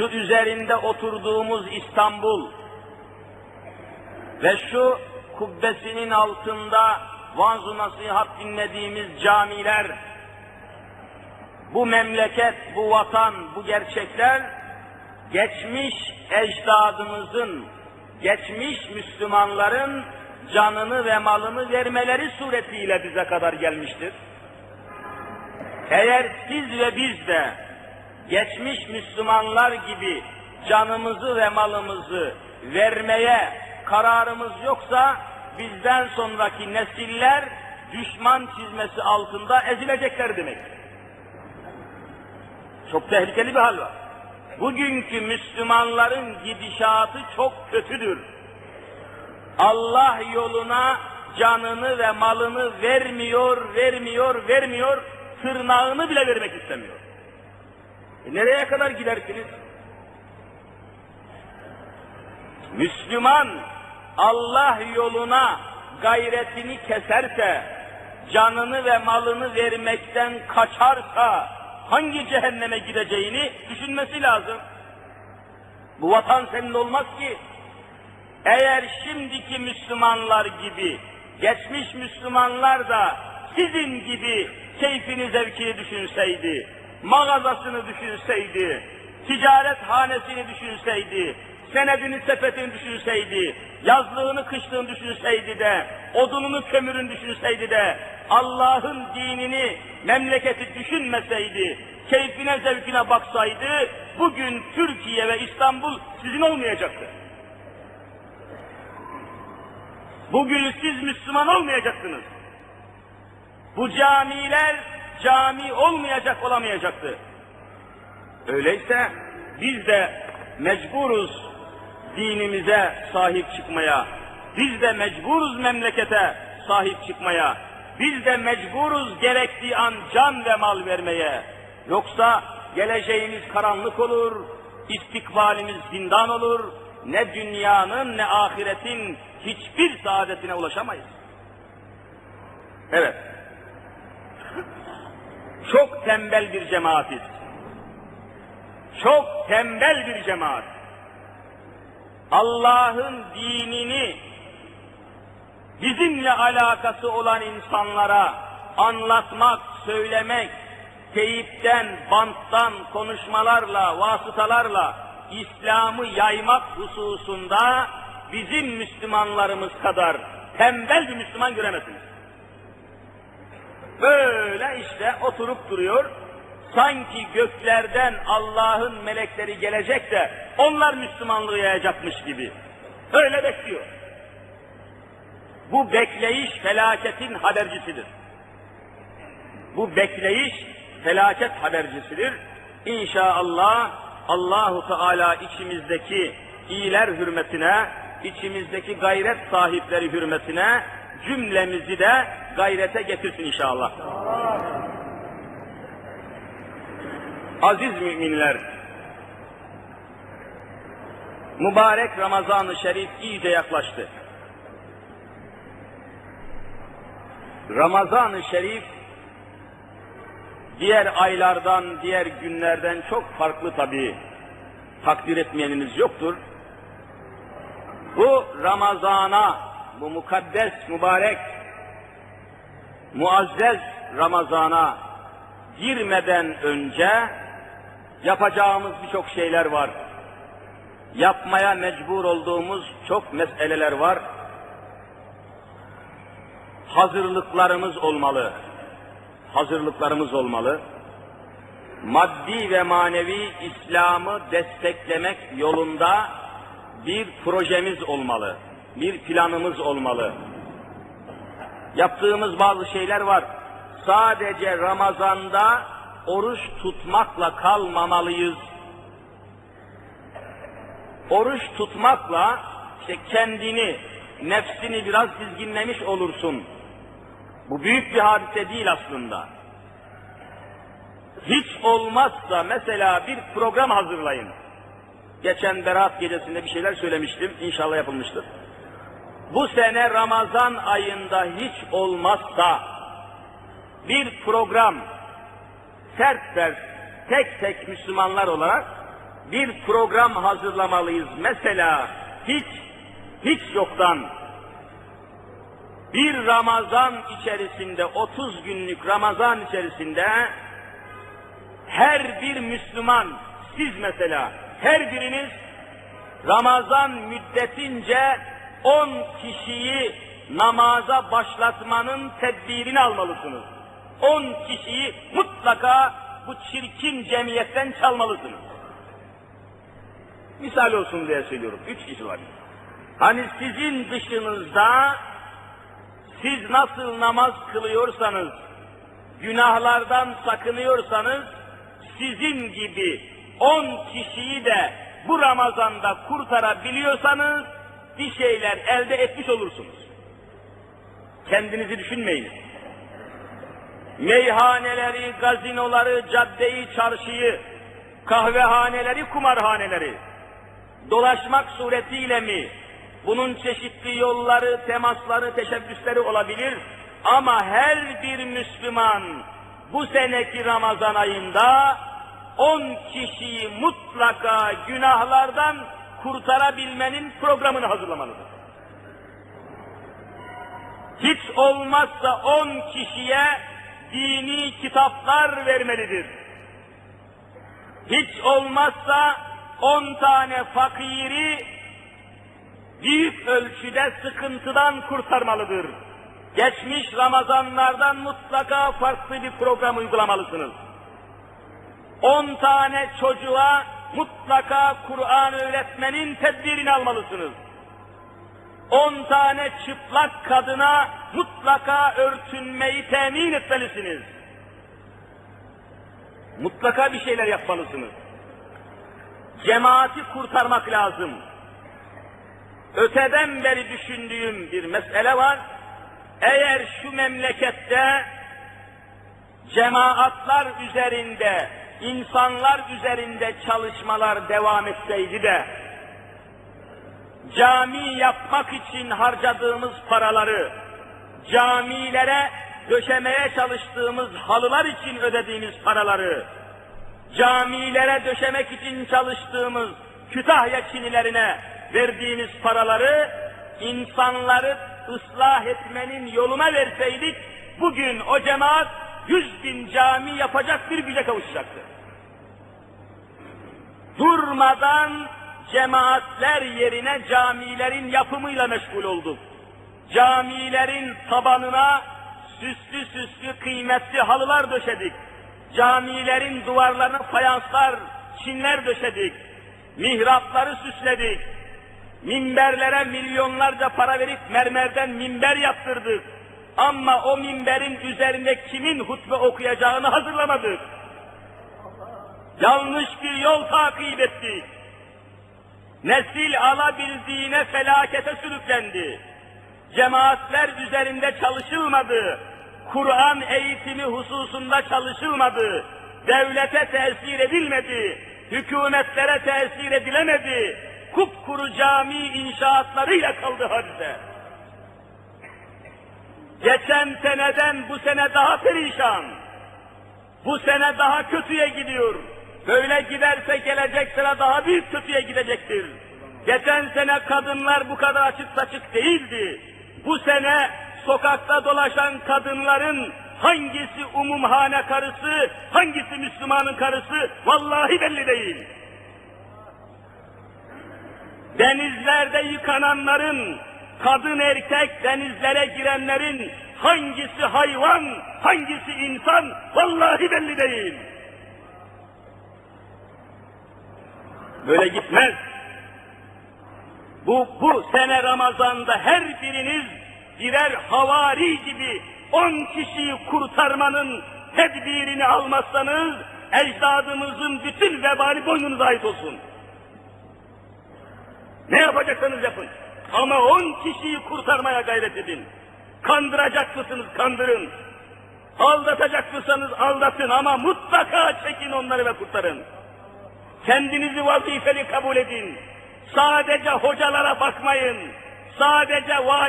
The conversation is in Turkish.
şu üzerinde oturduğumuz İstanbul ve şu kubbesinin altında vaaz nasihat dinlediğimiz camiler, bu memleket, bu vatan, bu gerçekler geçmiş ecdadımızın, geçmiş Müslümanların canını ve malını vermeleri suretiyle bize kadar gelmiştir. Eğer siz ve biz de geçmiş Müslümanlar gibi canımızı ve malımızı vermeye kararımız yoksa bizden sonraki nesiller düşman çizmesi altında ezilecekler demek. Çok tehlikeli bir hal var. Bugünkü Müslümanların gidişatı çok kötüdür. Allah yoluna canını ve malını vermiyor, vermiyor, vermiyor, tırnağını bile vermek istemiyor. E nereye kadar gidersiniz? Müslüman Allah yoluna gayretini keserse, canını ve malını vermekten kaçarsa hangi cehenneme gideceğini düşünmesi lazım. Bu vatan senin olmaz ki. Eğer şimdiki Müslümanlar gibi, geçmiş Müslümanlar da sizin gibi keyfini zevkini düşünseydi, mağazasını düşünseydi, ticaret hanesini düşünseydi, senedini sepetini düşünseydi, yazlığını kışlığını düşünseydi de, odununu kömürünü düşünseydi de, Allah'ın dinini, memleketi düşünmeseydi, keyfine zevkine baksaydı, bugün Türkiye ve İstanbul sizin olmayacaktı. Bugün siz Müslüman olmayacaksınız. Bu camiler cami olmayacak olamayacaktı. Öyleyse biz de mecburuz dinimize sahip çıkmaya. Biz de mecburuz memlekete sahip çıkmaya. Biz de mecburuz gerektiği an can ve mal vermeye. Yoksa geleceğimiz karanlık olur, istikbalimiz zindan olur, ne dünyanın ne ahiretin hiçbir saadetine ulaşamayız. Evet. Çok tembel bir cemaatiz. Çok tembel bir cemaat. Allah'ın dinini bizimle alakası olan insanlara anlatmak, söylemek, teyipten, banttan, konuşmalarla, vasıtalarla İslam'ı yaymak hususunda bizim Müslümanlarımız kadar tembel bir Müslüman göremezsiniz. Böyle işte oturup duruyor, sanki göklerden Allah'ın melekleri gelecek de onlar Müslümanlığı yayacakmış gibi. Öyle bekliyor. Bu bekleyiş felaketin habercisidir. Bu bekleyiş felaket habercisidir. İnşallah Allahu Teala içimizdeki iyiler hürmetine, içimizdeki gayret sahipleri hürmetine cümlemizi de gayrete getirsin inşallah. Aziz müminler, mübarek Ramazan-ı Şerif iyice yaklaştı. Ramazan-ı Şerif diğer aylardan, diğer günlerden çok farklı tabii. Takdir etmeyeniniz yoktur. Bu Ramazana, bu mukaddes, mübarek, muazzez Ramazana girmeden önce yapacağımız birçok şeyler var. Yapmaya mecbur olduğumuz çok meseleler var. Hazırlıklarımız olmalı. Hazırlıklarımız olmalı. Maddi ve manevi İslam'ı desteklemek yolunda bir projemiz olmalı. Bir planımız olmalı. Yaptığımız bazı şeyler var. Sadece Ramazan'da oruç tutmakla kalmamalıyız. Oruç tutmakla işte kendini, nefsini biraz dizginlemiş olursun. Bu büyük bir hadise değil aslında. Hiç olmazsa mesela bir program hazırlayın. Geçen Berat gecesinde bir şeyler söylemiştim. İnşallah yapılmıştır. Bu sene Ramazan ayında hiç olmazsa bir program sert sert tek tek Müslümanlar olarak bir program hazırlamalıyız. Mesela hiç, hiç yoktan bir Ramazan içerisinde, 30 günlük Ramazan içerisinde her bir Müslüman, siz mesela, her biriniz Ramazan müddetince 10 kişiyi namaza başlatmanın tedbirini almalısınız. 10 kişiyi mutlaka bu çirkin cemiyetten çalmalısınız. Misal olsun diye söylüyorum. Üç kişi var. Hani sizin dışınızda siz nasıl namaz kılıyorsanız, günahlardan sakınıyorsanız, sizin gibi on kişiyi de bu Ramazan'da kurtarabiliyorsanız, bir şeyler elde etmiş olursunuz. Kendinizi düşünmeyin. Meyhaneleri, gazinoları, caddeyi, çarşıyı, kahvehaneleri, kumarhaneleri, dolaşmak suretiyle mi, bunun çeşitli yolları, temasları, teşebbüsleri olabilir. Ama her bir Müslüman bu seneki Ramazan ayında on kişiyi mutlaka günahlardan kurtarabilmenin programını hazırlamalıdır. Hiç olmazsa on kişiye dini kitaplar vermelidir. Hiç olmazsa on tane fakiri büyük ölçüde sıkıntıdan kurtarmalıdır. Geçmiş Ramazanlardan mutlaka farklı bir program uygulamalısınız. On tane çocuğa mutlaka Kur'an öğretmenin tedbirini almalısınız. On tane çıplak kadına mutlaka örtünmeyi temin etmelisiniz. Mutlaka bir şeyler yapmalısınız. Cemaati kurtarmak lazım öteden beri düşündüğüm bir mesele var. Eğer şu memlekette cemaatlar üzerinde, insanlar üzerinde çalışmalar devam etseydi de, cami yapmak için harcadığımız paraları, camilere döşemeye çalıştığımız halılar için ödediğimiz paraları, camilere döşemek için çalıştığımız Kütahya Çinilerine verdiğimiz paraları insanları ıslah etmenin yoluna verseydik, bugün o cemaat yüz bin cami yapacak bir güce kavuşacaktı. Durmadan cemaatler yerine camilerin yapımıyla meşgul olduk. Camilerin tabanına süslü süslü kıymetli halılar döşedik. Camilerin duvarlarına fayanslar, çinler döşedik. Mihrapları süsledik minberlere milyonlarca para verip mermerden minber yaptırdık. Ama o minberin üzerinde kimin hutbe okuyacağını hazırlamadık. Yanlış bir yol takip ettik. Nesil alabildiğine felakete sürüklendi. Cemaatler üzerinde çalışılmadı. Kur'an eğitimi hususunda çalışılmadı. Devlete tesir edilmedi. Hükümetlere tesir edilemedi kupkuru cami inşaatlarıyla kaldı hadise. Geçen seneden bu sene daha perişan. Bu sene daha kötüye gidiyor. Böyle giderse gelecek sene daha büyük kötüye gidecektir. Geçen sene kadınlar bu kadar açık saçık değildi. Bu sene sokakta dolaşan kadınların hangisi umumhane karısı, hangisi Müslümanın karısı vallahi belli değil denizlerde yıkananların, kadın erkek denizlere girenlerin hangisi hayvan, hangisi insan vallahi belli değil. Böyle gitmez. Bu, bu sene Ramazan'da her biriniz birer havari gibi on kişiyi kurtarmanın tedbirini almazsanız ecdadımızın bütün vebali boynunuza ait olsun. Ne yapacaksanız yapın. Ama on kişiyi kurtarmaya gayret edin. Kandıracak mısınız? Kandırın. Aldatacak mısınız? Aldatın ama mutlaka çekin onları ve kurtarın. Kendinizi vazifeli kabul edin. Sadece hocalara bakmayın. Sadece vay